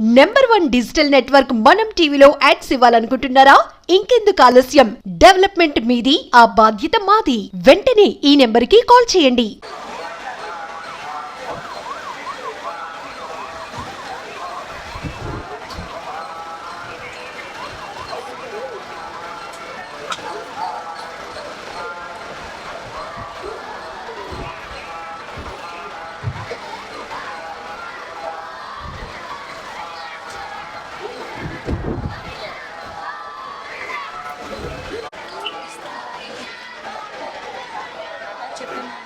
Number one digital network మనం టీవీలో ads ఇవ్వాలనుకుంటున్నారా? ఇంకెందుకు ఆలస్యం? డెవలప్మెంట్ మీది ఆ బాధ్యత మాది. వెంటనే ఈ నెంబర్కి కాల్ చేయండి. chicken.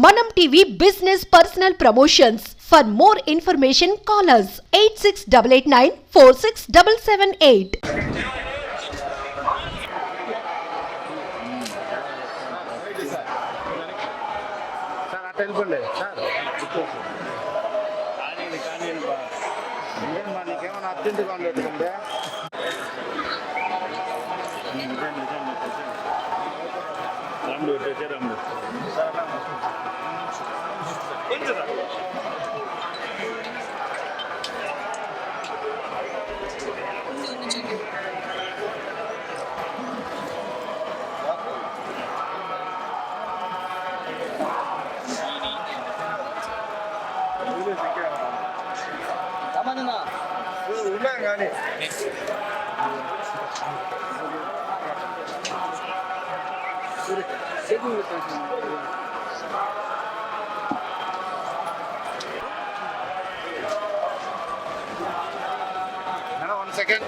మనం TV business personal promotions for more information callers eight six double eight nine four six double seven eight sir అట్ట వెళ్ళిపోండి సార్ కానీ కానీ బా ఏం మా నీకేమైనా అర్జెంటుగా ఉండేట్టుకుంటే నిజం నిజం నిజం రాముడు వచ్చే రాముడు కొంచెం రా. ఉన్నాం కానీ వన్ సెకండ్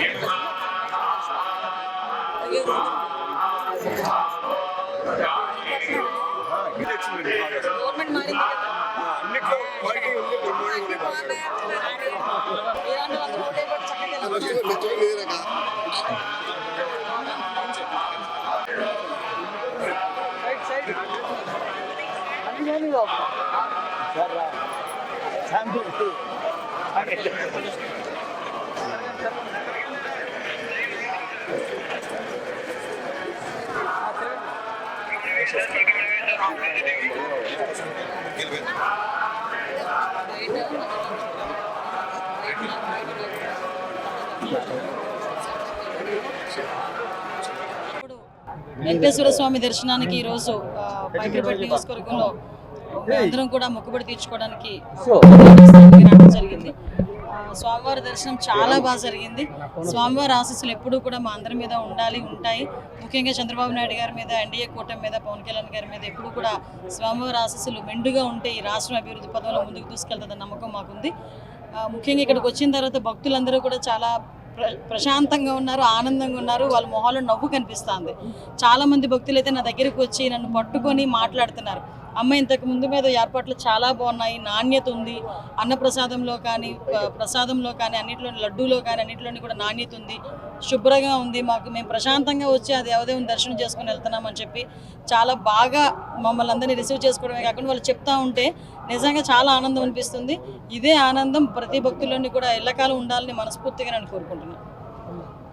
Yeah. గవర్నమెంట్ మారింది అన్నిట్లో క్వాలిటీ ఉంది వెంకటేశ్వర స్వామి దర్శనానికి ఈరోజు ఆ, పైకిరిపేట నియోజకవర్గంలో అందరం కూడా మొక్కుబడి తీర్చుకోవడానికి జరిగింది. స్వామివారి దర్శనం చాలా బాగా జరిగింది. స్వామివారి ఆశీస్సులు ఎప్పుడూ కూడా మా అందరి మీద ఉండాలి ఉంటాయి. ముఖ్యంగా చంద్రబాబు నాయుడు గారి మీద ఎన్డీఏ కూటమి మీద పవన్ కళ్యాణ్ గారి మీద ఎప్పుడూ కూడా స్వామివారి ఆశీస్సులు మెండుగా ఉంటే ఈ రాష్ట్రం అభివృద్ధి పదంలో ముందుకు తీసుకెళ్తుందన్న నమ్మకం మాకుంది. ముఖ్యంగా ఇక్కడికి వచ్చిన తర్వాత భక్తులందరూ కూడా చాలా ప్ర ప్రశాంతంగా ఉన్నారు ఆనందంగా ఉన్నారు. వాళ్ళ మొహాల్లో నవ్వు కనిపిస్తుంది. చాలామంది భక్తులు అయితే నా దగ్గరికి వచ్చి నన్ను పట్టుకొని మాట్లాడుతున్నారు. అమ్మ ఇంతకు ముందు మీద ఏర్పాట్లు చాలా బాగున్నాయి నాణ్యత ఉంది. అన్నప్రసాదంలో కానీ ప్రసాదంలో కానీ అన్నింటిలో లడ్డూలో కానీ అన్నింటిలోని కూడా నాణ్యత ఉంది. శుభ్రంగా ఉంది. మాకు మేము ప్రశాంతంగా వచ్చి ఆ దేవదేవుని దర్శనం చేసుకుని వెళ్తున్నామని చెప్పి చాలా బాగా మమ్మల్ని అందరినీ రిసీవ్ చేసుకోవడమే కాకుండా వాళ్ళు చెప్తా ఉంటే నిజంగా చాలా ఆనందం అనిపిస్తుంది. ఇదే ఆనందం ప్రతి భక్తుల్లోని కూడా ఎల్లకాలం ఉండాలని మనస్ఫూర్తిగా నేను కోరుకుంటున్నాను.